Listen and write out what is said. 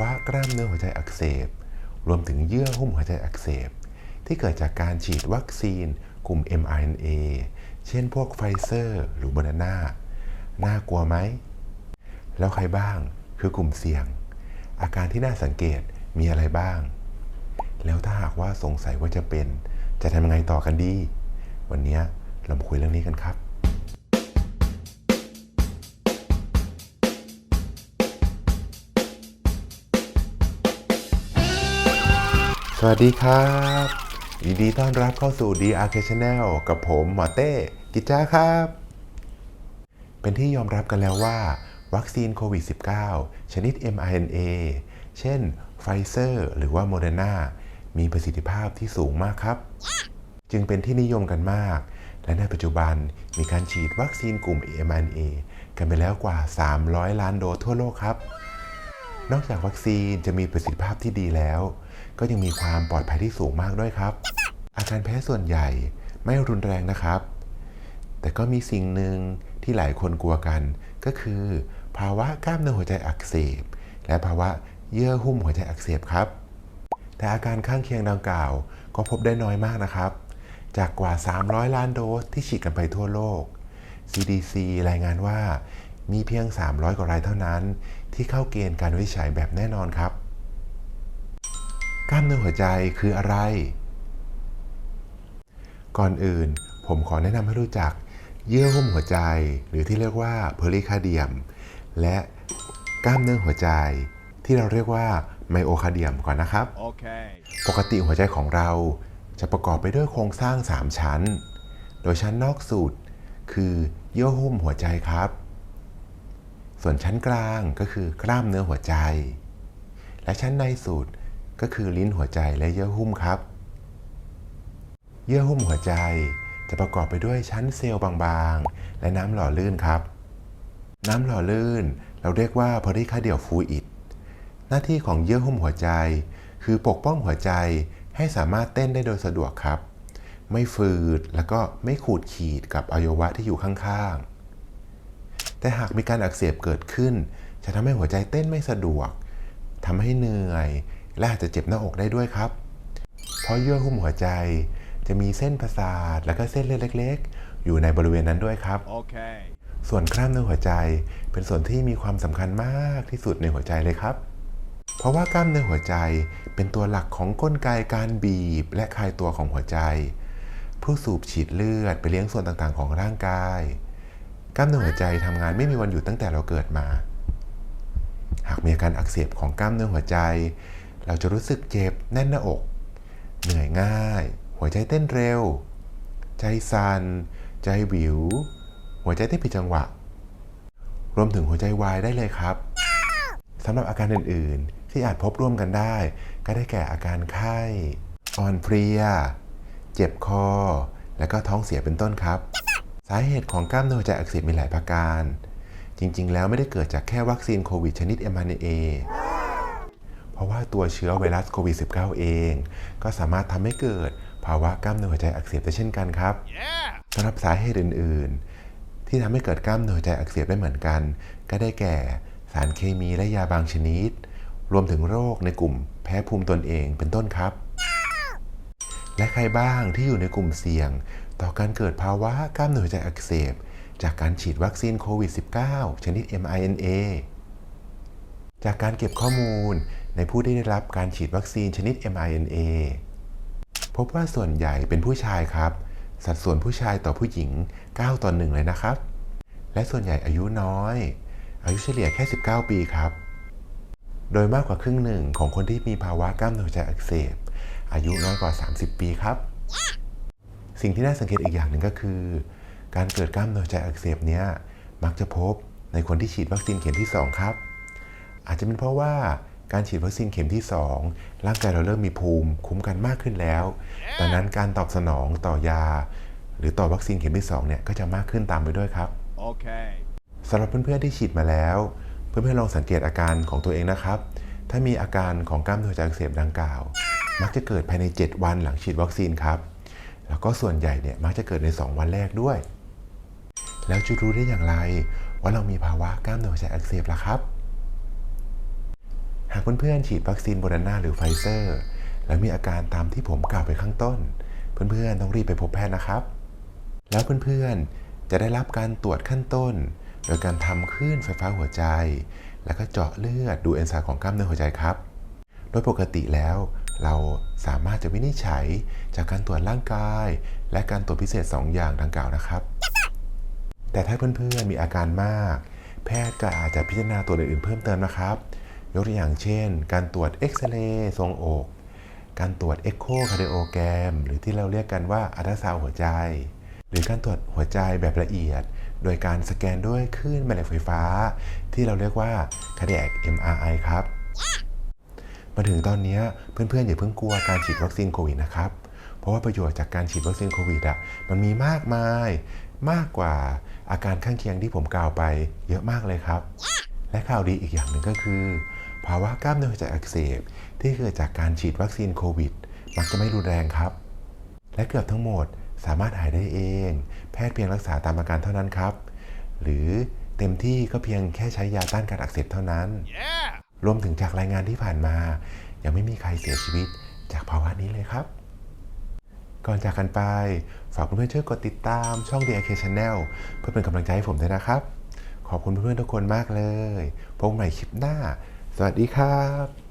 าวะกล้ามเนื้อหัวใจอักเสบ รวมถึงเยื่อหุ้มหัวใจอักเสบ ที่เกิดจากการฉีดวัคซีนกลุ่ม mRNA เช่นพวกไฟเซอร์หรือโมเดอร์นาน่ากลัวไหม แล้วใครบ้างคือกลุ่มเสี่ยง อาการที่น่าสังเกตมีอะไรบ้าง แล้วถ้าหากว่าสงสัยว่าจะเป็น จะทำยังไงต่อกันดี วันนี้เรามาคุยเรื่องนี้กันครับ สวัสดีครับยินดีต้อนรับเข้าสู่ DRK Channel กับผมหมอเต้กิจจ้าครับ เป็นที่ยอมรับกันแล้วว่า วัคซีนโควิด -19 ชนิด mRNA เช่นไฟเซอร์หรือว่าโมเดอร์นามีประสิทธิภาพที่สูงมากครับ จึงเป็นที่นิยมกันมาก และในปัจจุบันมีการฉีดวัคซีนกลุ่ม mRNA กันไปแล้วกว่า 300 ล้านโดสทั่วโลกครับ นอกจากวัคซีนจะมีประสิทธิภาพที่ดีแล้ว ก็ยังมีความปลอดภัยที่สูงมากด้วยครับ อาการแพ้ส่วนใหญ่ไม่รุนแรงนะครับ แต่ก็มีสิ่งหนึ่งที่หลายคนกลัวกันก็คือ ภาวะกล้ามเนื้อหัวใจอักเสบ และภาวะเยื่อหุ้มหัวใจอักเสบครับ แต่อาการข้างเคียงดังกล่าวก็พบได้น้อยมากนะครับ จากกว่า 300 ล้านโดสที่ฉีดกันไปทั่วโลก CDC รายงานว่ามีเพียง 300 กว่ารายเท่านั้น ที่เข้าเกณฑ์การวิจัยแบบแน่นอนครับ กล้ามเนื้อหัวใจคืออะไร ก่อนอื่นผมขอแนะนำให้รู้จัก เยื่อหุ้มหัวใจ หรือที่เรียกว่าเพริคาเดียม และกล้ามเนื้อหัวใจ ที่เราเรียกว่าไมโอคาเดียมก่อนนะครับ Okay. ปกติหัวใจของเราจะประกอบไปด้วยโครงสร้าง 3 ชั้น โดยชั้นนอกสุดคือเยื่อหุ้มหัวใจครับ ส่วนชั้นกลางก็คือกล้ามเนื้อหัวใจ และชั้นในสุด ก็คือลิ้นหัวใจและเยื่อหุ้มครับ เยื่อหุ้มหัวใจจะประกอบไปด้วยชั้นเซลล์บางๆ และน้ำหล่อลื่นครับ น้ำหล่อลื่นเราเรียกว่าพอริคาเดียลฟูอิดหน้าที่ของเยื่อหุ้มหัวใจ คือปกป้องหัวใจให้สามารถเต้นได้โดยสะดวกครับ ไม่ฝืดแล้วก็ไม่ขูดขีดกับอวัยวะที่อยู่ข้างๆ แต่หากมีการอักเสบเกิดขึ้น จะทำให้หัวใจเต้นไม่สะดวกทำให้เหนื่อย และอาจจะเจ็บหน้าอกได้ด้วยครับ เพราะเยื่อหุ้มหัวใจจะมีเส้นประสาทและก็เส้นเลือดเล็ก ๆ อยู่ในบริเวณนั้นด้วยครับ Okay. ส่วนกล้ามเนื้อหัวใจเป็นส่วนที่มีความสำคัญมากที่สุดในหัวใจเลยครับ เพราะว่ากล้ามเนื้อหัวใจเป็นตัวหลักของกลไกการบีบและคลายตัวของหัวใจเพื่อสูบฉีดเลือดไปเลี้ยงส่วนต่างๆ ของร่างกาย กล้ามเนื้อหัวใจทำงานไม่มีวันหยุดตั้งแต่เราเกิดมา หากมีอาการอักเสบของกล้ามเนื้อหัวใจ เราจะรู้สึกเจ็บแน่นหน้าอก เหนื่อยง่าย หัวใจเต้นเร็ว ใจสัน่นใจวิว หัวใจเต้นผิดจังหวะ รวมถึงหัวใจวายได้เลยครับสำหรับอาการอื่นๆ ที่อาจพบร่วมกันได้ ก็ได้แก่อาการไข้อ่อนเพลีย เจ็บคอ และก็ท้องเสียเป็นต้นครับ สาเหตุของกล้ามเนื้อหัวใจอักเสบมีหลายประการ จริงๆ แล้วไม่ได้เกิดจากแค่วัคซีนโควิดชนิด mRNA เราะว่าตัวเชื้อไวรัสโควิด -19 เอง ก็สามารถทำให้เกิดภาวะกล้ามเนื้อหัวใจอักเสบได้เช่นกันครับ Yeah. สำหรับสาเหตุอื่น ๆ ที่ทำให้เกิดกล้ามเนื้อหัวใจอักเสบได้เหมือนกัน ก็ได้แก่สารเคมีและยาบางชนิด รวมถึงโรคในกลุ่มแพ้ภูมิตนเองเป็นต้นครับ และใครบ้างที่อยู่ในกลุ่มเสี่ยง ต่อการเกิดภาวะกล้ามเนื้อหัวใจอักเสบจากการฉีดวัคซีนโควิด -19 ชนิด mRNA จากการเก็บข้อมูล ในผู้ที่ได้รับการฉีดวัคซีนชนิด mRNA พบว่าส่วนใหญ่เป็นผู้ชายครับ สัดส่วนผู้ชายต่อผู้หญิง 9 ต่อ 1 เลยนะครับ และส่วนใหญ่อายุน้อย อายุเฉลี่ยแค่ 19 ปีครับ โดยมากกว่าครึ่งหนึ่งของคนที่มีภาวะกล้ามเนื้อหัวใจอักเสบ อายุน้อยกว่า 30 ปีครับ สิ่งที่น่าสังเกตอีกอย่างหนึ่งก็คือ การเกิดกล้ามเนื้อหัวใจอักเสบเนี้ยมักจะพบในคนที่ฉีดวัคซีนเข็มที่ 2 ครับ อาจจะเป็นเพราะว่า การฉีดวัคซีนเข็มที่ 2 ร่างกายเราเริ่มมีภูมิคุ้มกันมากขึ้นแล้ว ดังนั้นการตอบสนองต่อยา หรือต่อวัคซีนเข็มที่2เนี่ยก็จะมากขึ้นตามไปด้วยครับ Okay. สำหรับเพื่อนๆที่ฉีดมาแล้ว เพื่อนๆลองสังเกตอาการของตัวเองนะครับ ถ้ามีอาการของกล้ามเนื้อหัวใจอักเสบดังกล่าว มักจะเกิดภายใน 7 วันหลังฉีดวัคซีนครับ แล้วก็ส่วนใหญ่เนี่ยมักจะเกิดใน 2 วันแรกด้วย แล้วจะรู้ได้อย่างไรว่าเรามีภาวะกล้ามเนื้อหัวใจอักเสบล่ะครับ หากเพื่อนๆฉีดวัคซีนโบนาน่าหรือไฟเซอร์ แล้วมีอาการตามที่ผมกล่าวไปข้างต้น เพื่อนๆต้องรีบไปพบแพทย์นะครับ แล้วเพื่อนๆจะได้รับการตรวจขั้นต้น โดยการทำคลื่นไฟฟ้าหัวใจ แล้วก็เจาะเลือดดูเอนไซม์ของกล้ามเนื้อหัวใจครับ โดยปกติแล้วเราสามารถจะวินิจฉัยจากการตรวจร่างกาย และการตรวจพิเศษ 2 อย่างดังกล่าวนะครับ แต่ถ้าเพื่อนๆมีอาการมาก แพทย์ก็อาจจะพิจารณาตัวอื่นๆเพิ่มเติมนะครับ ยกตัวอย่างเช่น การตรวจเอ็กซเรย์ทรงอก การตรวจเอ็กโคคาร์ดิโอแกรม หรือที่เราเรียกกันว่าอัลตราซาวหัวใจ หรือการตรวจหัวใจแบบละเอียด โดยการสแกนด้วยคลื่นแม่เหล็กไฟฟ้า ที่เราเรียกว่า cardiac MRI ครับ มาถึงตอนนี้เพื่อนๆอย่าเพิ่งกลัวการฉีดวัคซีนโควิดนะครับ เพราะว่าประโยชน์จากการฉีดวัคซีนโควิดอะมันมีมากมายมากกว่าอาการข้างเคียงที่ผมกล่าวไปเยอะมากเลยครับ และข่าวดีอีกอย่างหนึ่งก็คือ ภาวะกล้ามเนื้อหัวใจอักเสบ ที่เกิดจากการฉีดวัคซีนโควิด มักจะไม่รุนแรงครับ และเกือบทั้งหมดสามารถหายได้เอง แพทย์เพียงรักษาตามอาการเท่านั้นครับ หรือเต็มที่ก็เพียงแค่ใช้ยาต้านการอักเสบเท่านั้นรวมถึงจากรายงานที่ผ่านมา ยังไม่มีใครเสียชีวิตจากภาวะนี้เลยครับ ก่อนจากกันไป ฝากเพื่อนๆช่วยกดติดตามช่อง DIK Channel เพื่อเป็นกำลังใจให้ผมด้วยนะครับ ขอบคุณเพื่อนๆทุกคนมากเลย พบใหม่คลิปหน้า สวัสดีครับ